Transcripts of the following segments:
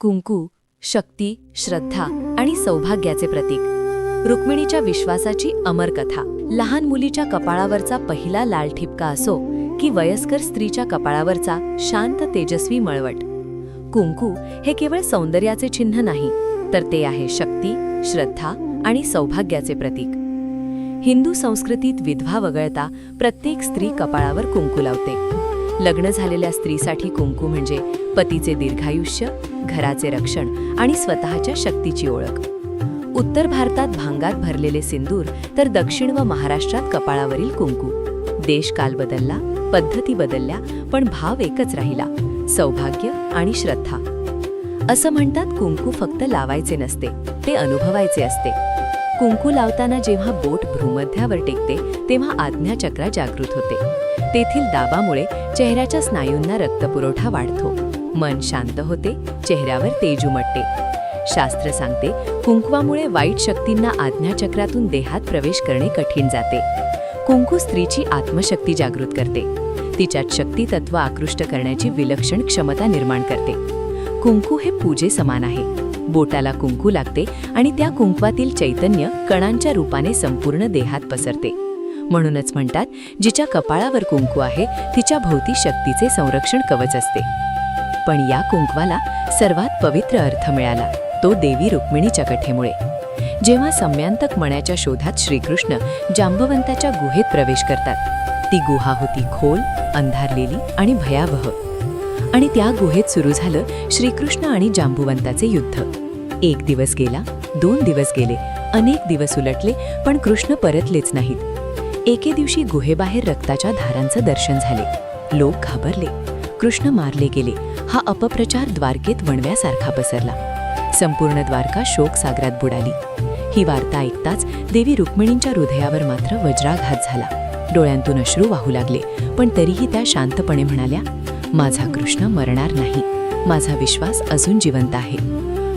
कुंकू शक्ती श्रद्धा आणि सौभाग्याचे प्रतीक. रुक्मिणीच्या विश्वासाची अमर कथा लहान मुलीच्या कपाळावरचा पहिला लाल ठिपका असो की वयस्कर स्त्रीच्या कपाळावरचा शांत तेजस्वी मळवट. कुंकू हे केवळ सौंदर्याचे चिन्ह नाही तर ते आहे शक्ती श्रद्धा आणि सौभाग्याचे प्रतीक. हिंदू संस्कृतीत विधवा वगळता प्रत्येक स्त्री कपाळावर कुंकू लावते. लग्न झालेल्या स्त्रीसाठी कुंकू म्हणजे पतीचे दीर्घायुष्य घराचे रक्षण आणि स्वतःच्या शक्तीची ओळख. उत्तर भारतात भांगात भरलेले सिंदूर तर दक्षिण व महाराष्ट्रात कपाळावरील कुंकू. देश काल बदलला पद्धती बदलल्या पण भाव एकच राहिला सौभाग्य आणि श्रद्धा. असं म्हणतात कुंकू फक्त लावायचे नसते ते अनुभवायचे असते. कुंकू लावताना जेव्हा बोट भ्रूमध्यावर टेकते तेव्हा आज्ञाचक्रा जागृत होते. तेथील दाबामुळे चेहऱ्याच्या स्नायूंना रक्तपुरवठा वाढतो. मन शांत होते चेहऱ्यावर तेज उमटते. शास्त्र सांगते कुंकवामुळे वाईट शक्तींना आज्ञाचक्रातून देहात प्रवेश करणे कठीण जाते. कुंकू स्त्रीची आत्मशक्ती जागृत करते. तिच्यात शक्ती तत्व आकृष्ट करण्याची विलक्षण क्षमता निर्माण करते. कुंकू हे पूजे समान आहे. बोटाला कुंकू लागते आणि त्या कुंकवातील चैतन्य कणांच्या रूपाने संपूर्ण देहात पसरते. म्हणूनच म्हणतात जिच्या कपाळावर कुंकू आहे तिच्या भोवती शक्तीचे संरक्षण कवच असते. पण या कुंकवाला सर्वात पवित्र अर्थ मिळाला तो देवी रुक्मिणीच्या कथेमुळे. जेव्हा सम्यांतक मण्याच्या शोधात श्रीकृष्ण जांबवंताच्या गुहेत प्रवेश करतात ती गुहा होती खोल अंधारलेली आणि भयावह. आणि त्या गुहेत सुरू झालं श्रीकृष्ण आणि जांबुवंताचे युद्ध. एक दिवस गेला दोन दिवस गेले अनेक दिवस उलटले पण कृष्ण परतलेच नाहीत. एके दिवशी गुहेबाहेर रक्ताच्या धारांचं दर्शन झाले. लोक घाबरले. कृष्ण मारले गेले. हा अपप्रचार द्वारकेत वणव्यासारखा पसरला. संपूर्ण द्वारका शोक सागरात बुडाली. ही वार्ता ऐकताच देवी रुक्मिणींच्या हृदयावर मात्र वज्राघात झाला. डोळ्यांतून अश्रू वाहू लागले. पण तरीही त्या शांतपणे म्हणाल्या माझा कृष्ण मरणार नाही. माझा विश्वास अजून जिवंत आहे.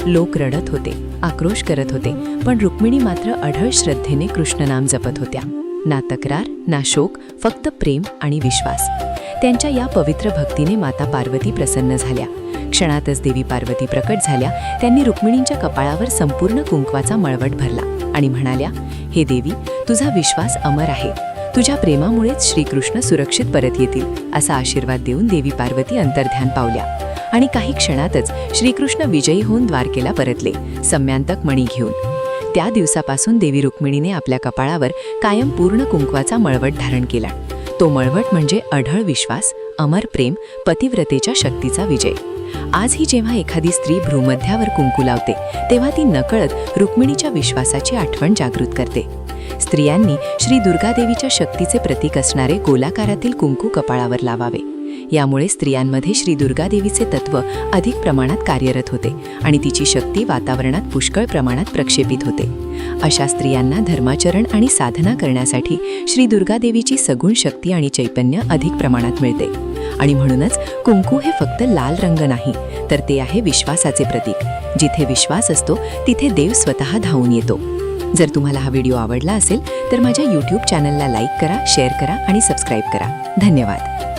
लोक रडत होते आक्रोश करत होते पण रुक्मिणी मात्र अढळ श्रद्धेने कृष्णनाम जपत होत्या. ना तक्रार ना शोक फक्त प्रेम आणि विश्वास. त्यांच्या या पवित्र भक्तीने माता पार्वती प्रसन्न झाल्या. क्षणातच देवी पार्वती प्रकट झाल्या. त्यांनी रुक्मिणींच्या कपाळावर संपूर्ण कुंकवाचा मळवट भरला आणि म्हणाल्या हे देवी तुझा विश्वास अमर आहे. तुझ्या प्रेमामुळेच श्रीकृष्ण सुरक्षित परत येतील असा आशीर्वाद देऊन देवी पार्वती अंतर्ध्यान पावल्या. आणि काही क्षणातच श्रीकृष्ण विजयी होऊन द्वारकेला परतले सम्यांतक मणी घेऊन. त्या दिवसापासून देवी रुक्मिणीने आपल्या कपाळावर कायम पूर्ण कुंकवाचा मळवट धारण केला. तो मळवट म्हणजे अढळ विश्वास अमर प्रेम पतिव्रतेच्या शक्तीचा विजय. आजही जेव्हा एखादी स्त्री भ्रूमध्यावर कुंकू लावते तेव्हा ती नकळत रुक्मिणीच्या विश्वासाची आठवण जागृत करते. स्त्रियांनी श्री दुर्गादेवीच्या शक्तीचे प्रतीक असणारे गोलाकारातील कुंकू कपाळावर लावावे. यामुळे स्त्रियांमध्ये श्री दुर्गादेवीचे तत्व अधिक प्रमाणात कार्यरत होते आणि तिची शक्ती वातावरणात पुष्कळ प्रमाणात प्रक्षेपित होते. अशा स्त्रियांना धर्माचरण आणि साधना करण्यासाठी श्री दुर्गादेवीची सगुण शक्ती आणि चैतन्य अधिक प्रमाणात मिळते. आणि म्हणूनच कुंकू हे फक्त लाल रंग नाही तर ते आहे विश्वासाचे प्रतीक. जिथे विश्वास असतो तिथे देव स्वतः धावून येतो. जर तुम्हाला हा व्हिडिओ आवडला असेल तर माझ्या यूट्यूब चॅनलला लाईक करा शेअर करा आणि सबस्क्राईब करा. धन्यवाद.